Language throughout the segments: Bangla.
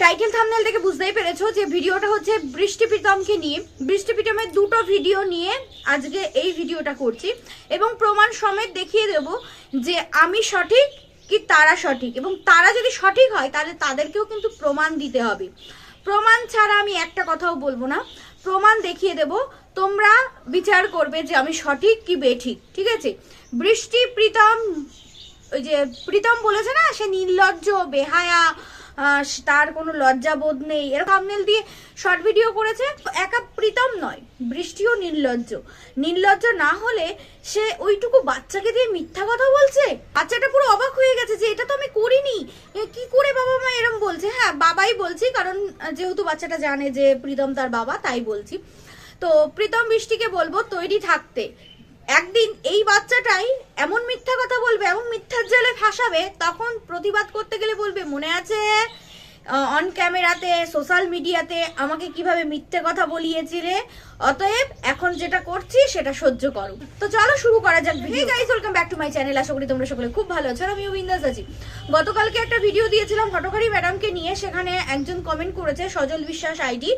টাইটেল থামনেল থেকে বুঝতেই পেরেছ যে ভিডিওটা হচ্ছে বৃষ্টি প্রীতমকে নিয়ে। বৃষ্টি প্রীতমের দুটো ভিডিও নিয়ে আজকে এই ভিডিওটা করছি এবং প্রমাণ সমেত দেখিয়ে দেব যে আমি সঠিক কি তারা সঠিক। এবং তারা যদি সঠিক হয়, তাহলে তাদেরকেও কিন্তু প্রমাণ দিতে হবে। প্রমাণ ছাড়া আমি একটা কথাও বলব না। প্রমাণ দেখিয়ে দেব, তোমরা বিচার করবে যে আমি সঠিক কি বেঠিক, ঠিক আছে? বৃষ্টি প্রীতম, ওই যে প্রীতম বলেছে না, সে নির্লজ্জ, বেহায়া তার কোনো লজ্জা বোধ নেই। এরকম থাম্বনেল দিয়ে শর্ট ভিডিও করেছে। একা প্রীতম নয় বৃষ্টিও নির্লজ্জ। নির্লজ্জ না হলে সে ওইটুকু বাচ্চাকে দিয়ে মিথ্যা কথা বলছে? বাচ্চাটা পুরো অবাক হয়ে গেছে যে এটা তো আমি করিনি। কি করে বাবা মা এরম বলছে? হ্যাঁ বাবাই বলছি, কারণ যেহেতু বাচ্চাটা জানে যে প্রীতম তার বাবা, তাই বলছি। তো প্রীতম বৃষ্টিকে বলব, তৈরি থাকতে। একদিন এই বাচ্চাটাই এমন মিথ্যা কথা বলবে, এমন মিথ্যার জালে ফাঁসাবে, তখন প্রতিবাদ করতে গেলে বলবে, মনে আছে অন ক্যামেরাতে সোশ্যাল মিডিয়াতে আমাকে কীভাবে মিথ্যে কথা বলিয়েছিলে, অতএব এখন যেটা করছি সেটা সহ্য করো। তো চলো শুরু করা যাক hey guys welcome back to my channel আশা করি তোমরা সকলে খুব ভালো আছো আমি আমিও বিন্দাস আছি। গতকালকে একটা ভিডিও দিয়েছিলাম হটকারী ম্যাডামকে নিয়ে, সেখানে একজন কমেন্ট করেছে সজল বিশ্বাস আইডি,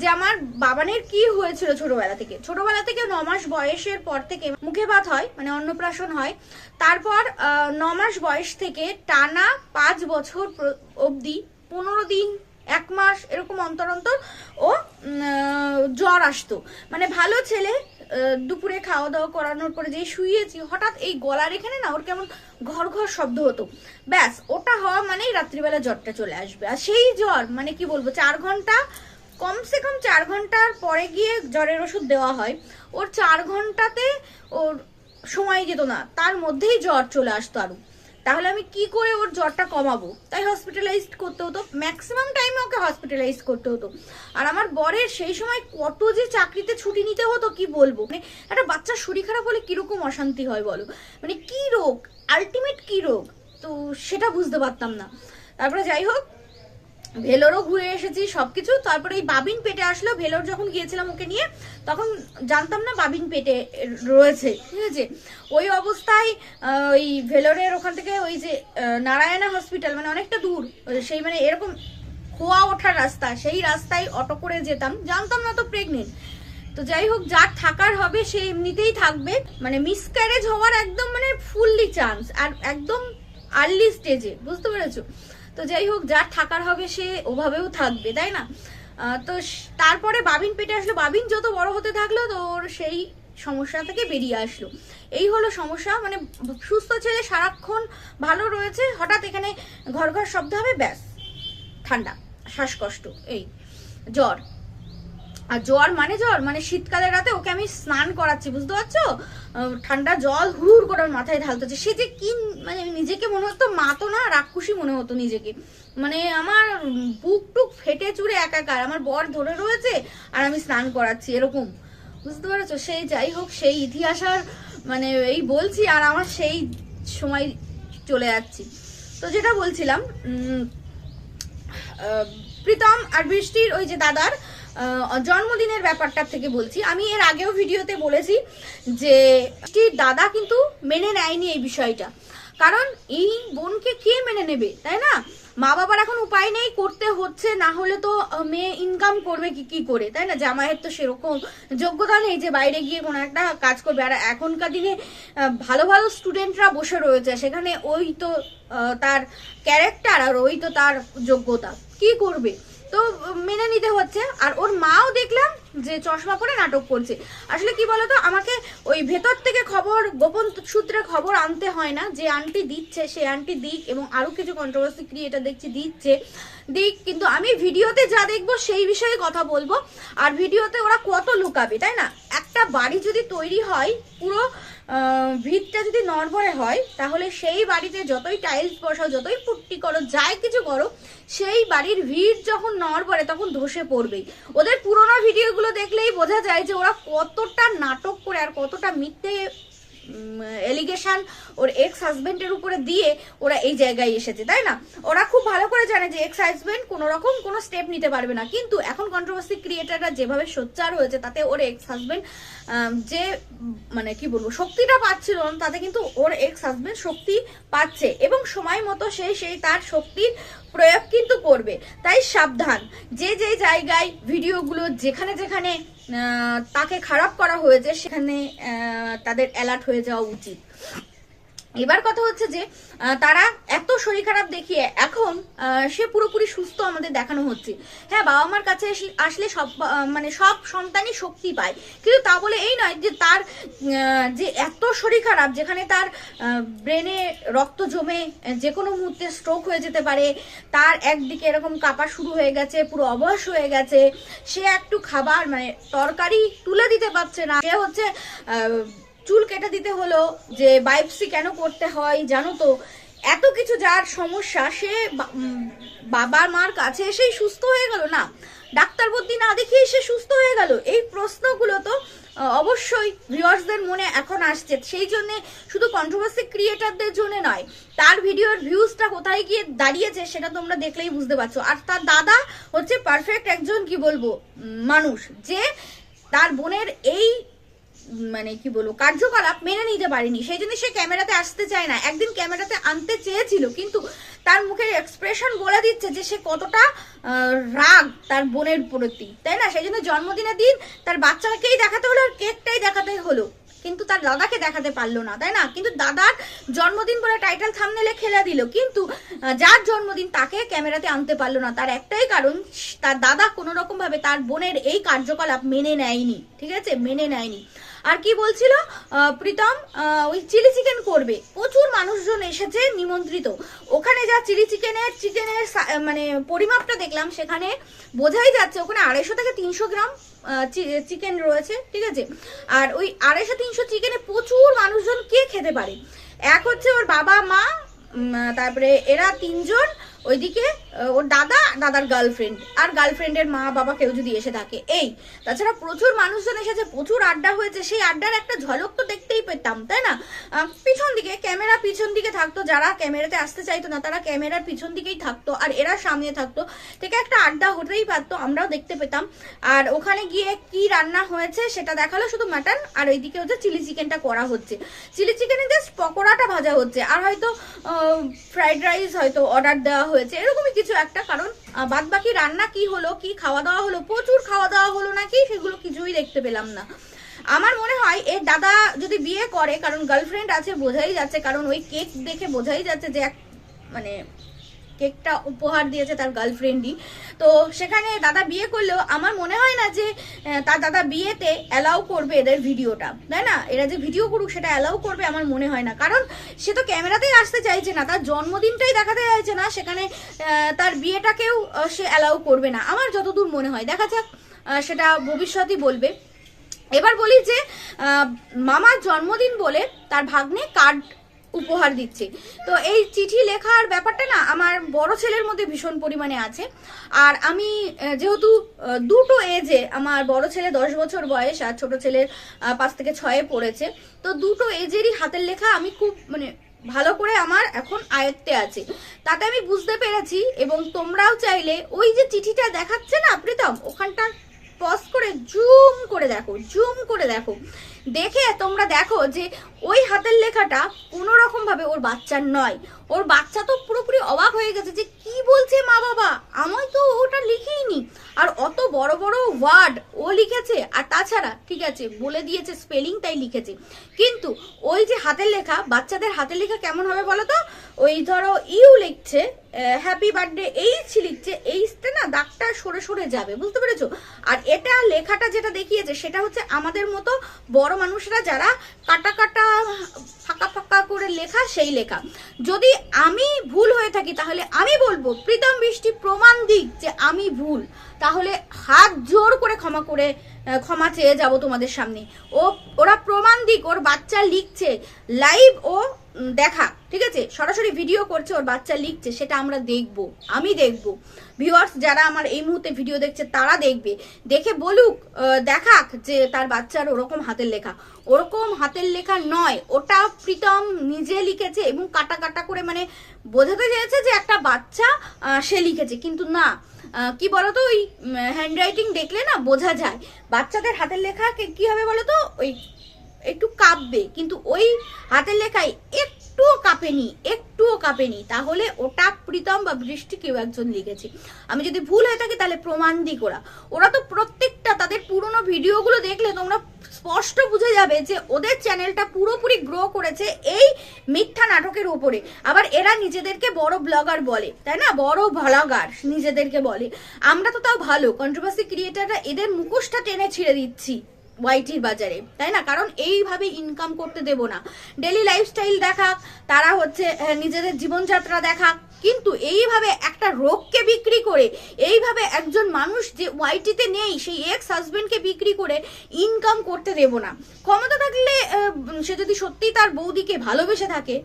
যে আমার বাবানের কি হয়েছিল ছোটবেলা থেকে। ছোটবেলা থেকে ন মাস বয়সের পর থেকে মুখে ভাত হয় মানে অন্নপ্রাশন হয়। তারপর ন মাস বয়স থেকে টানা পাঁচ বছর অবধি পনেরো দিন, এক মাস, এরকম অন্তর অন্তর ও জ্বর আসতো। মানে ভালো ছেলে দুপুরে খাওয়া দাওয়া করানোর পরে যেই শুয়েছি, হঠাৎ এই গলার এখানে না ওর কেমন ঘর ঘর শব্দ হতো। ব্যাস, ওটা হওয়া মানেই রাত্রিবেলা জ্বরটা চলে আসবে। আর সেই জ্বর মানে কি বলব, চার ঘণ্টা, কমসে কম চার ঘণ্টার পরে গিয়ে জ্বরের ওষুধ দেওয়া হয়। ওর চার ঘন্টাতে ওর সময় যেত না, তার মধ্যেই জ্বর চলে আসতো আরও। তাহলে আমি কি করে ওর জ্বরটা কমাবো? তাই হসপিটালাইজড করতে হতো। ম্যাক্সিমাম টাইমে ওকে হসপিটালাইজ করতে হতো। আর আমার বরের সেই সময় কত যে চাকরিতে ছুটি নিতে হতো, কি বলব? মানে একটা বাচ্চার শরীর খারাপ হলে কীরকম অশান্তি হয় বলো? মানে কি রোগ? আলটিমেট কি রোগ? তো সেটা বুঝতে পারতাম না। তারপরে যাই হোক ভেলোরও ঘুরে এসেছি, সবকিছু। তারপরে এই বাবিন পেটে আসলো ভেলোর যখন গিয়েছিলাম ওকে নিয়ে, তখন জানতাম না বাবিন পেটে রয়েছে। ঠিক আছে? ওই অবস্থায় ওই ভেলোরের ওখান থেকে ওই যে নারায়ণা হসপিটাল মানে অনেকটা দূর, সেই মানে এরকম খোয়া ওঠার রাস্তা, সেই রাস্তায় অটো করে যেতাম। জানতাম না তো প্রেগনেন্ট তো যাই হোক, যার থাকার হবে, সে এমনিতেই থাকবে। মানে মিসক্যারেজ হওয়ার একদম মানে ফুললি চান্স আর একদম আর্লি স্টেজে বুঝতে পেরেছ? তো যাই হোক, যার থাকার হবে সে ওভাবেও থাকবে, তাই না? তো তারপরে বাবিন পেটে আসলো। বাবিন যত বড় হতে থাকল তো ওর সেই সমস্যা থেকে বেরিয়ে আসলো। এই হলো সমস্যা মানে সুস্থ ছেলে সারাক্ষণ ভালো রয়েছে, হঠাৎ এখানে ঘর ঘর শব্দ হবে, ব্যাস, ঠান্ডা, শ্বাসকষ্ট, এই, জ্বর। আর জ্বর মানে জ্বর মানে শীতকালের রাতে ওকে আমি স্নান করাচ্ছি, বুঝতে পারছ? ঠান্ডা জল হুড় করে মাথায় ঢালতে হচ্ছে। সে যে কি মানে নিজেকে মনে হতো মা তো না, রাক্ষসী মনে হতো নিজেকে। মানে আমার বুক টুক ফেটে চুরে একাকার, আমার বর ধরে রয়েছে আর আমি স্নান করাচ্ছি, এরকম। বুঝতে পেরেছ? সেই যাই হোক, সেই ইতিহাস আর মানে এই বলছি আর আমার সেই সময় চলে যাচ্ছি। তো যেটা বলছিলাম প্রীতম আর বৃষ্টির ওই যে দাদার জন্মদিনের ব্যাপারটা থেকে বলছি। আমি এর আগেও ভিডিওতে বলেছি যে দাদা কিন্তু মেনে নেয়নি এই বিষয়টা। কারণ এই বোনকে কে মেনে নেবে, তাই না? মা বাবার এখন উপায় নেই, করতে হচ্ছে, না হলে তো মেয়ে ইনকাম করবে কি কি করে, তাই না? জামাইয়ের তো সেরকম যোগ্যতা নেই যে বাইরে গিয়ে কোনো একটা কাজ করবে। আর এখনকার দিনে ভালো ভালো স্টুডেন্টরা বসে রয়েছে, সেখানে ওই তো তার ক্যারেক্টার আর ওই তো তার যোগ্যতা। কি করবে? তো মেনে নিতে হচ্ছে। আর ওর মাও দেখলাম যে চশমা পরে নাটক করছে। আসলে কি বলতো, আমাকে ওই ভেতর থেকে খবর, গোপন সূত্রে খবর আনতে হয় না। যে আন্টি দিচ্ছে, সে আন্টি দিক এবং আরও কিছু কন্ট্রোভার্সি ক্রিয়েটার দেখছি দিচ্ছে, দিক। কিন্তু আমি ভিডিওতে যা দেখব সেই বিষয়ে কথা বলব। আর ভিডিওতে ওরা কত লুকাবে, তাই না? একটা বাড়ি যদি তৈরি হয়, পুরো ভিতটা যদি নড়বড়ে হয়, তাহলে সেই বাড়িতে যতই টাইলস বসাও, যতই পুট্টি করো, যাই কিছু করো, সেই বাড়ির ভিড় যখন নড়বড়ে, তখন ধসে পড়বেই। ওদের পুরোনো ভিডিওগুলো দেখলেই বোঝা যায় যে ওরা কতটা নাটক করে আর কতটা মিথ্যে এলিগেশন ওর এক্স হাজবেন্ডের উপরে দিয়ে ওরা এই জায়গায় এসেছে, তাই না? ওরা খুব ভালো করে জানে যে এক্স হাজবেন্ড কোনো রকম কোনো স্টেপ নিতে পারবে না। কিন্তু এখন কন্ট্রোভার্সি ক্রিয়েটাররা যেভাবে সোচ্চার হয়েছে, তাতে ওর এক্স হাজবেন্ড যে মানে কি বলব, শক্তিটা পাচ্ছিল না, তাতে কিন্তু ওর এক্স হাজবেন্ড শক্তি পাচ্ছে। এবং সময় মতো সে সেই তার শক্তির প্রয়োগ কিন্তু করবে। তাই সাবধান। যে যে জায়গায় ভিডিওগুলো যেখানে যেখানে তাকে খারাপ করা হয়েছে, সেখানে তাদের অ্যালার্ট হয়ে যাওয়া উচিত। এবার কথা হচ্ছে যে তারা এত শরীর খারাপ দেখিয়ে এখন সে পুরোপুরি সুস্থ আমাদের দেখানো হচ্ছে। হ্যাঁ বাবা মার কাছে আসলে সব মানে সব সন্তানই শক্তি পায়। কিন্তু তা বলে এই নয় যে তার যে এত শরীর খারাপ, যেখানে তার ব্রেনে রক্ত জমে যে কোনো মুহূর্তে স্ট্রোক হয়ে যেতে পারে, তার একদিকে এরকম কাপা শুরু হয়ে গেছে, পুরো অবশ হয়ে গেছে, সে একটু খাবার মানে তরকারি তুলে দিতে পারছে না। সে হচ্ছে চুল কেটে দিতে হলো যে বায়োপসি কেন করতে হয় জানো তো? এত কিছু যার সমস্যা সে বা- উম, বাবার মার কাছে এসেই সুস্থ হয়ে গেল। না ডাক্তার বুদ্ধি না দেখিয়ে সে সুস্থ হয়ে গেল। এই প্রশ্নগুলো তো অবশ্যই ভিউয়ার্সদের মনে এখন আসছে। সেই জন্যে শুধু কন্ট্রোভার্সি ক্রিয়েটারদের জন্য নয় তার ভিডিওর ভিউজটা কোথায় গিয়ে দাঁড়িয়েছে সেটা তোমরা দেখলেই বুঝতে পারছ। আর তার দাদা হচ্ছে পারফেক্ট একজন কি বলব মানুষ যে তার বোনের এই মানে কি বলব, কার্যকলাপ মেনে নিতে পারেনি। সেই জন্য সে ক্যামেরাতে আসতে চায় না। একদিন ক্যামেরাতে আনতে চেয়েছিল, কিন্তু তার মুখের এক্সপ্রেশন বলে দিচ্ছে যে সে কতটা রাগ তার বোনের প্রতি, তাই না? সেই জন্য জন্মদিনের দিন তার বাচ্চাকেই দেখাতে হলো আর কেকটাই দেখাতে হলো। কিন্তু তার দাদাকে দেখাতে পারল না, তাই না? কিন্তু দাদার জন্মদিন বলে টাইটেল থামনেলে খেলে দিল, কিন্তু যার জন্মদিন তাকে ক্যামেরাতে আনতে পারল না। তার একটাই কারণ, তার দাদা কোনো রকম ভাবে তার বোনের এই কার্যকলাপ মেনে নেয়নি, ঠিক আছে? মেনে নেয়নি। আর কি বলছিল? প্রীতম ওই চিলি চিকেন করবে। প্রচুর মানুষজন এসেছে নিমন্ত্রিত। ওখানে যা চিলি চিকেনের চিকেনের মানে পরিমাপটা দেখলাম, সেখানে বোঝাই যাচ্ছে ওখানে আড়াইশো থেকে তিনশো গ্রাম চিকেন রয়েছে, ঠিক আছে? আর ওই আড়াইশো, তিনশো চিকেনে প্রচুর মানুষজন কে খেতে পারে? এক হচ্ছে ওর বাবা, মা তারপরে এরা তিনজন, ওইদিকে ওর দাদা, দাদার গার্লফ্রেন্ড আর গার্লফ্রেন্ডের মা বাবা কেউ যদি এসে থাকে। এই, তাছাড়া প্রচুর মানুষজন এসেছে, প্রচুর আড্ডা হয়েছে। সেই আড্ডার একটা ঝলক তো দেখতেই পেতাম, তাই না? পিছন দিকে ক্যামেরা পিছন দিকে থাকতো। যারা ক্যামেরাতে আসতে চাইতো না, তারা ক্যামেরার পিছন দিকেই থাকতো। আর এরা সামনে থাকতো। থেকে একটা আড্ডা হতেই পারতো, আমরাও দেখতে পেতাম। আর ওখানে গিয়ে কি রান্না হয়েছে, সেটা দেখাল শুধু মাটন আর ওইদিকে হচ্ছে চিলি চিকেনটা করা হচ্ছে। চিলি চিকেনে জাস্ট পকোড়াটা ভাজা হচ্ছে। আর হয়তো ফ্রাইড রাইস হয়তো অর্ডার দেওয়া হয়েছে। এরকমই কিছু একটা, কারণ বাদ বাকি রান্না কি হলো, কি খাওয়া দাওয়া হলো, প্রচুর খাওয়া দাওয়া হলো নাকি, সেগুলো কিছুই দেখতে পেলাম না। আমার মনে হয়, এর দাদা যদি বিয়ে করে, কারণ গার্লফ্রেন্ড আছে, বোঝাই যাচ্ছে, কারণ ওই কেক দেখে বোঝাই যাচ্ছে যে এক মানে কেকটা উপহার দিয়েছে তার গার্লফ্রেন্ডই তো সেখানে দাদা বিয়ে করলেও আমার মনে হয় না যে তার দাদা বিয়েতে অ্যালাউ করবে এদের ভিডিওটা, তাই না? এরা যে ভিডিও করুক সেটা অ্যালাউ করবে আমার মনে হয় না। কারণ সে তো ক্যামেরাতেই আসতে চাইছে না, তার জন্মদিনটাই দেখাতে চাইছে না, সেখানে তার বিয়েটাকেও সে অ্যালাউ করবে না। আমার যতদূর মনে হয়, দেখা যাক সেটা ভবিষ্যতই বলবে। এবার বলি যে মামার জন্মদিন বলে তার ভাগ্নে কার্ড উপহার দিচ্ছে। তো এই চিঠি লেখার ব্যাপারটা না আমার বড় ছেলের মধ্যে ভীষণ পরিমাণে আছে। আর আমি যেহেতু দুটো এজে আমার বড় ছেলে দশ বছর বয়স আর ছোট ছেলের পাঁচ থেকে ছয়ে পড়েছে। তো দুটো এজেরই হাতের লেখা আমি খুব মানে ভালো করে আমার এখন আয়ত্তে আছে। তাতে আমি বুঝতে পেরেছি এবং তোমরাও চাইলে ওই যে চিঠিটা দেখাচ্ছে না প্রীতম, ওখানটা পজ করে জুম করে দেখো জুম করে দেখো। দেখে তোমরা দেখো যে ওই হাতের লেখাটা কোনো ভাবে ওর বাচ্চার নয়। ওর বাচ্চা তো পুরোপুরি অবাক হয়ে গেছে যে কি বলছে মা বাবা? আমি তো ওটা লিখিনি। আর অত বড় বড় ওয়ার্ড ও লিখেছে, আর তাছাড়া, ঠিক আছে, বলে দিয়েছে, স্পেলিং তাই লিখেছে। কিন্তু ওই যে হাতের লেখা, বাচ্চাদের হাতের লেখা কেমন হবে বলো তো? ওই ধরো ইউ লিখছে হ্যাপি বার্থডে এইচ লিখছে এইচটা না দাগটা সরে সরে যাবে, বুঝতে পেরেছ? আর এটা লেখাটা যেটা দেখিয়েছে সেটা হচ্ছে আমাদের মতো বড় মানুষরা যারা কাটা কাটা, ফাঁকা ফাঁকা করে লেখা সেই লেখা। যদি আমি ভুল হয়ে থাকি, তাহলে আমি বলব, প্রীতম বৃষ্টি প্রমাণ দিক যে আমি ভুল। তাহলে হাত জোর করে ক্ষমা করে ক্ষমা চেয়ে যাব তোমাদের সামনে। ও, ওরা প্রমাণ দিক, ওর বাচ্চা লিখছে। লাইভ ও দেখা, ঠিক আছে? সরাসরি ভিডিও করছে, ওর বাচ্চা লিখছে, সেটা আমরা দেখব, আমি দেখব। ভিউয়ার্স যারা আমার এই মুহূর্তে ভিডিও দেখছে, তারা দেখবে। দেখে বলুক দেখাক যে তার বাচ্চার ওরকম হাতের লেখা। ওরকম হাতের লেখা নয়, ওটা প্রীতম নিজে লিখেছে এবং কাটা কাটা করে মানে বোঝাতে চেয়েছে যে একটা বাচ্চা সে লিখেছে। কিন্তু না কি বলতো, ওই হ্যান্ড রাইটিং দেখলে না বোঝা যায়। বাচ্চাদের হাতের লেখা কি হবে বলতো? ওই একটু কাঁপবে, কিন্তু ওই হাতের লেখায় একটুও কাঁপেনি একটুও কাঁপেনি। তাহলে ওটা প্রীতম বা বৃষ্টি কেউ একজন লিখেছে। আমি যদি ভুল হয়ে থাকি তাহলে প্রমাণ দিক ওরা। ওরা তো প্রত্যেকটা, তাদের পুরনো ভিডিওগুলো দেখলে তোমরা স্পষ্ট বুঝে যাবে যে ওদের চ্যানেলটা পুরোপুরি গ্রো করেছে এই মিথ্যা নাটকের উপরে। আবার এরা নিজেদেরকে বড় ব্লগার বলে, তাই না? বড় ব্লগার নিজেদেরকে বলে। আমরা তো তাও ভালো কন্ট্রোভার্সি ক্রিয়েটাররা এদের মুখোশটা টেনে ছিঁড়ে দিচ্ছি। ওয়াইটির বাজারে, তাই না? কারণ এইভাবে ইনকাম করতে দেব না। ডেলি লাইফস্টাইল দেখাক তারা হচ্ছে নিজেদের জীবনযাত্রা দেখাক কিন্তু এইভাবে একটা রোগকে বিক্রি করে, এইভাবে একজন মানুষ যে ওয়াইটিতে নেই, সেই এক্স হাজবেন্ডকে বিক্রি করে ইনকাম করতে দেব না। ক্ষমতা থাকলে সে যদি সত্যি তার বৌদিকে ভালোবেসে থাকে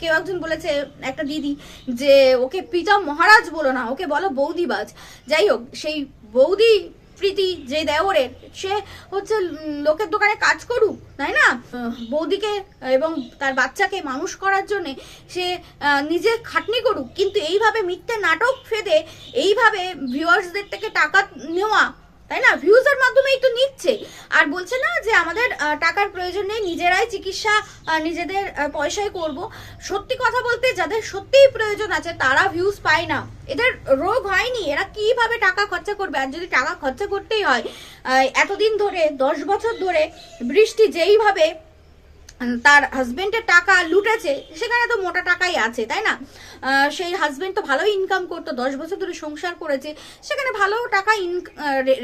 কেউ একজন বলেছে, একটা দিদি, যে ওকে পিতা মহারাজ বলো না, ওকে বলো বৌদিবাজ। যাই হোক, সেই বৌদি প্রীতি, যে দেওরের, সে হচ্ছে লোকের দোকানে কাজ করুক, তাই না? বৌদিকে এবং তার বাচ্চাকে মানুষ করার জন্য সে নিজে খাটনি করুক। কিন্তু এইভাবে মিথ্যে নাটক ফেদে এইভাবে ভিউয়ার্সদের থেকে টাকা নেওয়া তাই না? ভিউজের মাধ্যমেই তো নিচ্ছে। আর বলছে না যে আমাদের টাকার প্রয়োজন নেই, নিজেরাই চিকিৎসা নিজেদের পয়সায় করব। সত্যি কথা বলতে যাদের সত্যিই প্রয়োজন আছে, তারা ভিউজ পায় না। এদের রোগ হয়নি, এরা কীভাবে টাকা খরচা করবে? আর যদি টাকা খরচা করতেই হয় এতদিন ধরে, দশ বছর ধরে, বৃষ্টি যেইভাবে তার হাজবেন্ডের টাকা লুটেছে, সেখানে তো মোটা টাকাই আছে, তাই না? সেই হাজবেন্ড তো ভালোই ইনকাম করতো, দশ বছর ধরে সংসার করেছে, সেখানে ভালো টাকা ইন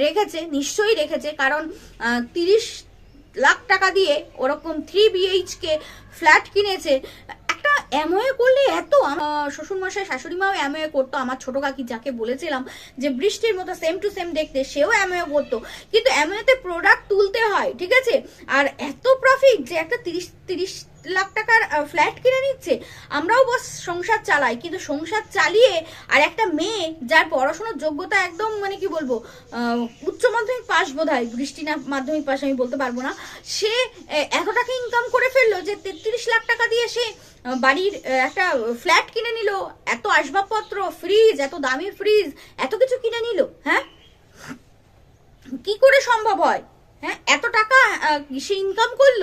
রেখেছে, নিশ্চয়ই রেখেছে, কারণ তিরিশ লাখ টাকা দিয়ে ওরকম থ্রি বিএইচকে ফ্ল্যাট কিনেছে একটা এমএ করলে এত শ্বশুরমশাই শ্বশুর মশাই শাশুড়ি মাও এমএ করতো। আমার ছোট কাকি যাকে বলেছিলাম যে বৃষ্টির মতো সেম টু সেম দেখতে, সেও এমএ করতো। কিন্তু এমওয়েতে প্রোডাক্ট তুলতে হয়, ঠিক আছে? আর এত প্রফিট যে একটা তিরিশ তিরিশ লাখ টাকার ফ্ল্যাট কিনে নিচ্ছে। আমরাও বস সংসার চালাই, কিন্তু সংসার চালিয়ে আর একটা মেয়ে যার পড়াশোনার যোগ্যতা একদম মানে কি বলব উচ্চ মাধ্যমিক পাস বোধ হয় বৃষ্টি না, মাধ্যমিক পাস আমি বলতে পারব না, সে এত টাকা ইনকাম করে ফেলল যে তেত্রিশ লাখ টাকা দিয়ে সে বাড়ির একটা ফ্ল্যাট কিনে নিল, এত আসবাবপত্র ফ্রিজ এত দামি ফ্রিজ এত কিছু কিনে নিল হ্যাঁ? কি করে সম্ভব হয়? হ্যাঁ? এত টাকা সে ইনকাম করল?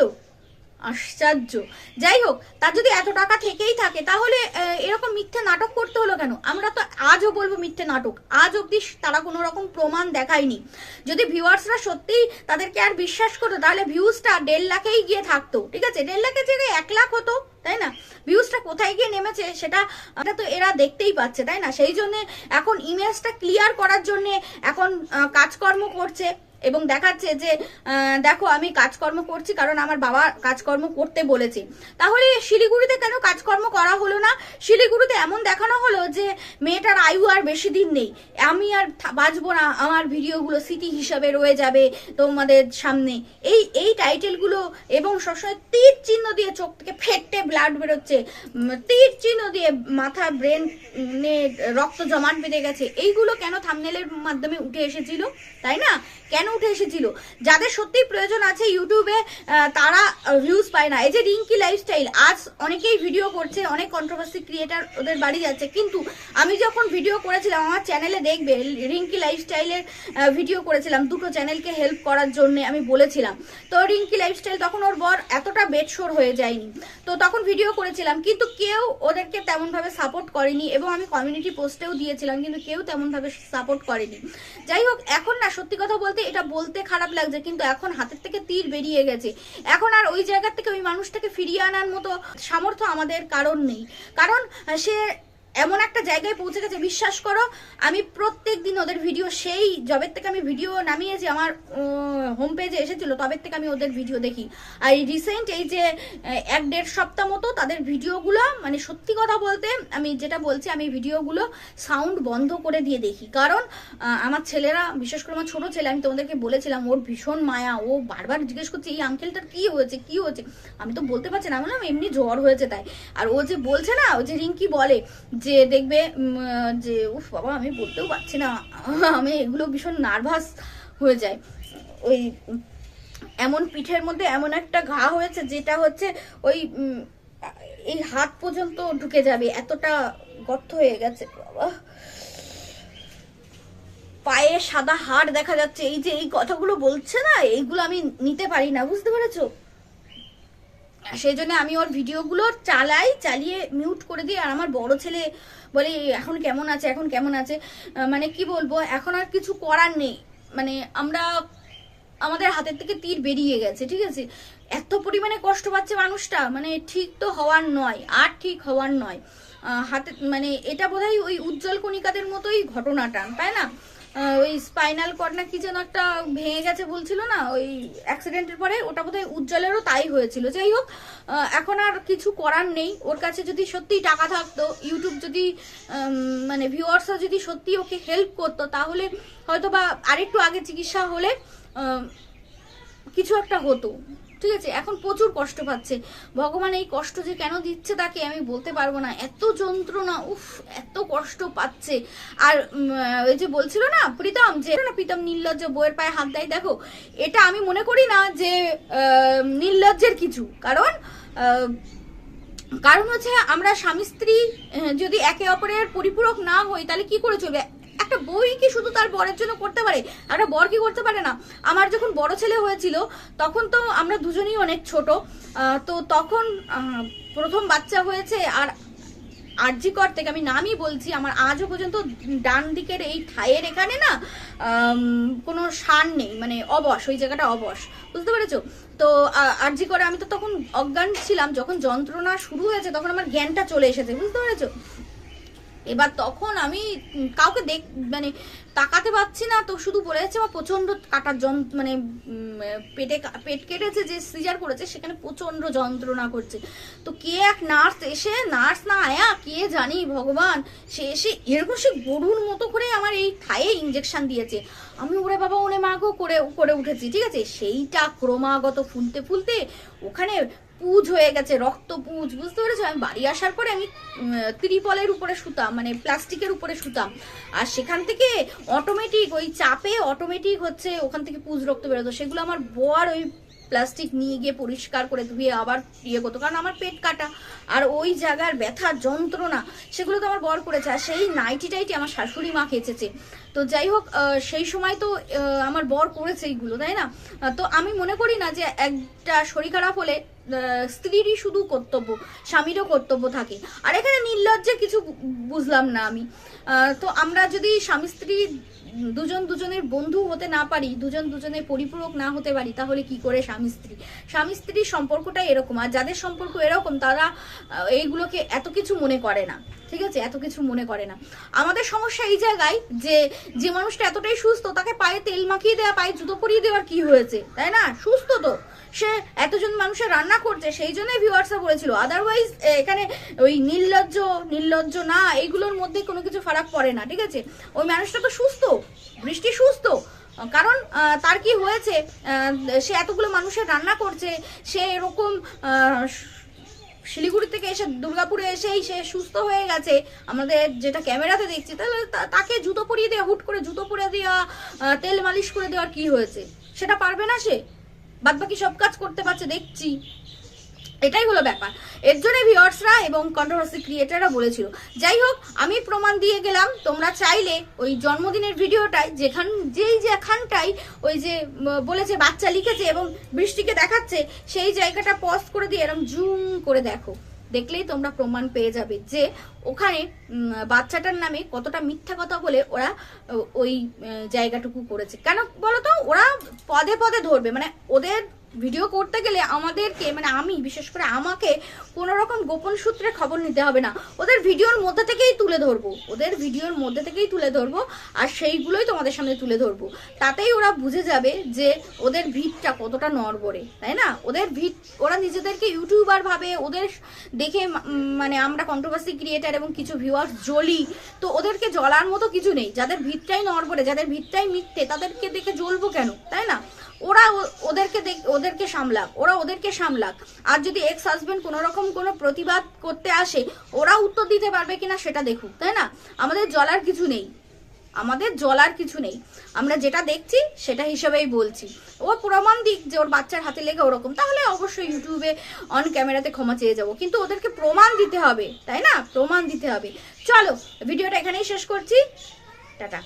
আশ্চর্য। যাই হোক, তার যদি এত টাকা থেকেই থাকে, তাহলে এরকম মিথ্যে নাটক করতে হলো কেন? আমরা তো আজও বলব মিথ্যে নাটক। আজ অবধি তারা কোনো রকম প্রমাণ দেখায়নি। যদি ভিউয়ার্সরা সত্যি তাদেরকে আর বিশ্বাস করতো, তাহলে ভিউজটা দেড় লাখেই গিয়ে থাকতো, ঠিক আছে? দেড় লাখের জায়গায় এক লাখ হতো, তাই না? ভিউজটা কোথায় গিয়ে নেমেছে, সেটা তো এরা দেখতেই পাচ্ছে, তাই না? সেই জন্য এখন ইমেজটা ক্লিয়ার করার জন্য এখন কাজকর্ম করছে। এবং দেখাচ্ছে যে দেখো আমি কাজকর্ম করছি কারণ আমার বাবা কাজকর্ম করতে বলেছে। তাহলে শিলিগুড়িতে কেন কাজকর্ম করা হলো না? শিলিগুড়িতে এমন দেখানো হলো যে, মেয়েটার আয়ু আর বেশি দিন নেই। আমি আর বাঁচবো না, আমার ভিডিওগুলো স্মৃতি হিসাবে রয়ে যাবে তোমাদের সামনে। এই এই টাইটেলগুলো এবং সবসময় তীর চিহ্ন দিয়ে চোখ থেকে ফেটে ব্লাড বেরোচ্ছে। তীর চিহ্ন দিয়ে মাথা ব্রেন রক্ত জমাট বেঁধে গেছে। এইগুলো কেন থামনেলের মাধ্যমে উঠে এসেছিল? তাই না? কেন উঠে এসেছিল। যাদের সত্যি প্রয়োজন আছে ইউটিউবে তারা ভিউজ পায় না। এই যে রিঙ্কি লাইফস্টাইল আজ অনেকেই ভিডিও করছে, অনেক কন্ট্রোভার্সি ক্রিয়েটার ওদের বাড়ি যাচ্ছে। কিন্তু আমি যখন ভিডিও করেছিলাম, আমার চ্যানেলে দেখবে, রিঙ্কি লাইফস্টাইলের ভিডিও করেছিলাম, দুটো চ্যানেলকে হেল্প করার জন্য আমি বলেছিলাম। তো রিঙ্কি লাইফস্টাইল তখন ওর বর এতটা বেডশোর হয়ে যায়নি। তো তখন ভিডিও করেছিলাম, কিন্তু কেউ ওদেরকে তেমনভাবে সাপোর্ট করেনি এবং আমি কমিউনিটি পোস্টেও দিয়েছিলাম, কিন্তু কেউ তেমনভাবে সাপোর্ট করেনি। যাই হোক, এখন না, সত্যি কথা বলতে এটা বলতে খারাপ লাগছে, কিন্তু এখন হাতের থেকে তীর বেরিয়ে গেছে। এখন আর ওই জায়গা থেকে ওই মানুষটাকে ফিরিয়ে আনার মতো সামর্থ্য আমাদের কারণ নেই। কারণ সে এমন একটা জায়গায় পৌঁছে গেছে, বিশ্বাস করো, আমি প্রত্যেক দিন ওদের ভিডিও সেই জবের থেকে আমি ভিডিও নামিয়েছি, আমার হোম পেজে এসেছিল, তবের থেকে আমি ওদের ভিডিও দেখি। আর রিসেন্ট এই যে, এক দেড় সপ্তাহ মতো তাদের ভিডিওগুলো মানে সত্যি কথা বলতে, আমি যেটা বলছি, আমি ভিডিওগুলো সাউন্ড বন্ধ করে দিয়ে দেখি। কারণ আমার ছেলেরা, বিশেষ করে আমার ছোটো ছেলে, আমি তোমাদেরকে বলেছিলাম, ওর ভীষণ মায়া, ও বারবার জিজ্ঞেস করছে, এই আঙ্কেলটার কি হয়েছে? কি হয়েছে? আমি তো বলতে পারছি না বললাম এমনি জ্বর হয়েছে তাই। আর ও যে বলছে না, ও যে রিঙ্কি বলে যে দেখবে যে, উফ বাবা, আমি বলতেও পারছি না। আমি এগুলো ভীষণ নার্ভাস হয়ে যায় ওই, এমন পিঠের মধ্যে এমন একটা ঘা হয়েছে, যেটা হচ্ছে ওই এই হাত পর্যন্ত ঢুকে যাবে। এতটা গর্ত হয়ে গেছে, বাবা। পায়ে সাদা হাড় দেখা যাচ্ছে। এই যে এই কথাগুলো বলছে না, এইগুলো আমি নিতে পারি না, বুঝতে পেরেছ? সেই জন্য আমি ওর ভিডিওগুলো চালাই, চালিয়ে মিউট করে দিই। আর আমার বড় ছেলে বলে, এখন কেমন আছে? এখন কেমন আছে? মানে কি বলব, এখন আর কিছু করার নেই। মানে আমরা, আমাদের হাতের থেকে তীর বেরিয়ে গেছে, ঠিক আছে? এত পরিমাণে কষ্ট পাচ্ছে মানুষটা মানে ঠিক তো হওয়ার নয়, আর ঠিক হওয়ার নয়। হাতে মানে এটা বোধহয় ওই উজ্জ্বল কণিকাদের মতোই ঘটনাটা, তাই না? ওই স্পাইনাল কর্ড না কি যেন একটা ভেঙে গেছে বলছিল না? ওই অ্যাক্সিডেন্টের পরে ওটা বোধহয় উজ্জ্বলেরও তাই হয়েছিল। যাই হোক এখন আর কিছু করার নেই। ওর কাছে যদি সত্যি টাকা থাকতো ইউটিউব যদি মানে ভিউয়ার্সরা যদি সত্যি ওকে হেল্প করতো, তাহলে হয়তো বা আরেকটু আগে চিকিৎসা হলে কিছু একটা হতো। ঠিক আছে, এখন প্রচুর কষ্ট পাচ্ছে। ভগবান এই কষ্ট যে কেন দিচ্ছে তাকে আমি বলতে পারব না। এত যন্ত্রণা, উফ, এত কষ্ট পাচ্ছে। আর ওই যে বলছিল না প্রীতম, যে না প্রীতম নির্লজ্জ বইয়ের পায়ে হাত দেয়, দেখো, এটা আমি মনে করি না যে নির্লজ্জের কিছু। কারণ কারণ হচ্ছে আমরা স্বামী স্ত্রী যদি একে অপরের পরিপূরক না হই, তাহলে কি করে চলবে? একটা বই কি শুধু তার বরের জন্য করতে পারে? একটা বর কি করতে পারে না? আমার যখন বড় ছেলে হয়েছিল, তখন তো আমরা দুজনেই অনেক ছোট তো তখন প্রথম বাচ্চা হয়েছে আর আরজিকর থেকে আমি নামই বলছি, আমার আজও পর্যন্ত ডান দিকের এই ঠায়ের এখানে না কোনো সার নেই মানে অবশ, ওই জায়গাটা অবশ। বুঝতে পেরেছ? তো আরজি করে আমি তো তখন অজ্ঞান ছিলাম, যখন যন্ত্রণা শুরু হয়েছে, তখন আমার জ্ঞানটা চলে এসেছে, বুঝতে পেরেছ? এবার তখন আমি কাউকে দেখ মানে তাকাতে পারছি না, তো শুধু বলে যাচ্ছে আমার প্রচণ্ড কাটার যন মানে পেটে পেট কেটেছে যে সিজার করেছে, সেখানে প্রচণ্ড যন্ত্রণা করছে। তো কে এক নার্স এসে, নার্স না আয়া, কে জানি ভগবান, সে এসে এরকম সে গরুর মতো করে আমার এই খায়ে ইঞ্জেকশন দিয়েছে। আমি ওরে বাবা, ওরে মাগো করে করে উঠেছি, ঠিক আছে? সেইটা ক্রমাগত ফুলতে ফুলতে ওখানে পুজ হয়ে গেছে, রক্ত পুজ, বুঝতে পেরেছ? আমি বাড়ি আসার পরে আমি ত্রিপলের উপরে শুতাম মানে প্লাস্টিকের উপরে শুতাম। আর সেখান থেকে অটোমেটিক ওই চাপে অটোমেটিক হচ্ছে ওখান থেকে পুজ, রক্ত বেরোতো। সেগুলো আমার বর ওই প্লাস্টিক নিয়ে গিয়ে পরিষ্কার করে ধুয়ে আবার ইয়ে করতো। কারণ আমার পেট কাটা, আর ওই জায়গার ব্যথা, যন্ত্রণা, সেগুলো তো আমার বর করেছে। আর সেই নাইটি টাইটি আমার শাশুড়ি মা খেয়েছে তো যাই হোক সেই সময় তো আমার বর করেছে এইগুলো, তাই না? তো আমি মনে করি না যে একটা শরীর খারাপ হলে স্ত্রীরই শুধু কর্তব্য, স্বামীরও কর্তব্য থাকে। আর এখানে নির্লজ্জে কিছু বুঝলাম না আমি। তো আমরা যদি স্বামী, স্ত্রী দুজন দুজনের বন্ধু হতে না পারি, দুজন দুজনের পরিপূরক না হতে পারি, তাহলে কি করে স্বামী, স্ত্রী? স্বামী, স্ত্রীর সম্পর্কটা এরকম, আর যাদের সম্পর্ক এরকম, তারা এইগুলোকে এত কিছু মনে করে না, ঠিক আছে? এত কিছু মনে করে না। আমাদের সমস্যা এই জায়গায় যে যে মানুষটা এতটাই সুস্থ, তাকে পায়ে তেল মাখিয়ে দেওয়া পায়ে জুতো পরিয়ে দেওয়ার কি হয়েছে? তাই না? সুস্থ তো। সে এতজন মানুষের রান্না করছে, সেই জন্যই ভিউয়ার্সরা বলেছিল। আদারওয়াইজ এখানে ওই নির্লজ্জ নির্লজ্জ না এইগুলোর মধ্যে কোনো কিছু ফারাক পড়ে না, ঠিক আছে? ওই মানুষটা তো সুস্থ বৃষ্টি সুস্থ। কারণ তার কি হয়েছে? সে এতগুলো মানুষের রান্না করছে, সে এরকম শিলিগুড়ি থেকে এসে দুর্গাপুরে এসেই সে সুস্থ হয়ে গেছে। আমাদের যেটা ক্যামেরাতে দেখছি, তাহলে তাকে জুতো পরিয়ে দেওয়া হুট করে জুতো পরিয়ে দেওয়া তেল মালিশ করে দেওয়ার কি হয়েছে? সেটা পারবে না সে? বাদ বাকি সব কাজ করতে পারছে, দেখছি। এটাই হলো ব্যাপার। এর জন্য ভিওর্সরা এবং কন্ট্রোভার্সি ক্রিয়েটাররা বলেছিল, যাই হোক, আমি প্রমাণ দিয়ে গেলাম, তোমরা চাইলে ওই জন্মদিনের ভিডিওটাই যেখান, যেই যেখানটাই ওই যে বলেছে, বাচ্চা লিখেছে এবং বৃষ্টিকে দেখাচ্ছে, সেই জায়গাটা পজ করে দিয়ে এরকম জুম করে দেখো। দেখলেই তোমরা প্রমাণ পেয়ে যাবে যে ওখানে বাচ্চাটার নামে কতটা মিথ্যা কথা বলে ওরা ওই জায়গাটুকু করেছে। কেন বলতো ওরা পদে পদে ধরবে। মানে ওদের ভিডিও করতে গেলে আমাদেরকে মানে আমি, বিশেষ করে আমাকে কোনো রকম গোপন সূত্রে খবর নিতে হবে না। ওদের ভিডিওর মধ্যে থেকেই তুলে ধরবো। ওদের ভিডিওর মধ্যে থেকেই তুলে ধরবো আর সেইগুলোই তোমাদের সামনে তুলে ধরবো। তাতেই ওরা বুঝে যাবে যে ওদের ভিড়টা কতটা নড়বড়ে, তাই না? ওদের ভিড়, ওরা নিজেদেরকে ইউটিউবার ভাবে, ওদের দেখে মানে আমরা কন্ট্রোভার্সি ক্রিয়েটার এবং কিছু ভিউয়ার্স জ্বলি, তো ওদেরকে জ্বলার মতো কিছু নেই। যাদের ভিড়টাই নড়বড়ে, যাদের ভিড়টাই মিথ্যে, তাদেরকে দেখে জ্বলবো কেন? তাই না? ওরা ওদেরকে দেখ- ওদেরকে সামলাক, ওরা ওদেরকে সামলাক। আর যদি এক্স হাজবেন্ড কোনো রকম কোনো প্রতিবাদ করতে আসে, ওরা উত্তর দিতে পারবে কিনা সেটা দেখুক, তাই না? আমাদের জলার কিছু নেই। আমাদের জলার কিছু নেই। আমরা যেটা দেখছি, সেটা হিসেবেই বলছি। ও প্রমাণ দিক যে ওর বাচ্চার হাতে লেগে ওরকম, তাহলে অবশ্যই ইউটিউবে অন ক্যামেরাতে ক্ষমা চেয়ে যাব। কিন্তু ওদেরকে প্রমাণ দিতে হবে, তাই না? প্রমাণ দিতে হবে। চলো, ভিডিওটা এখানেই শেষ করছি। টাটা।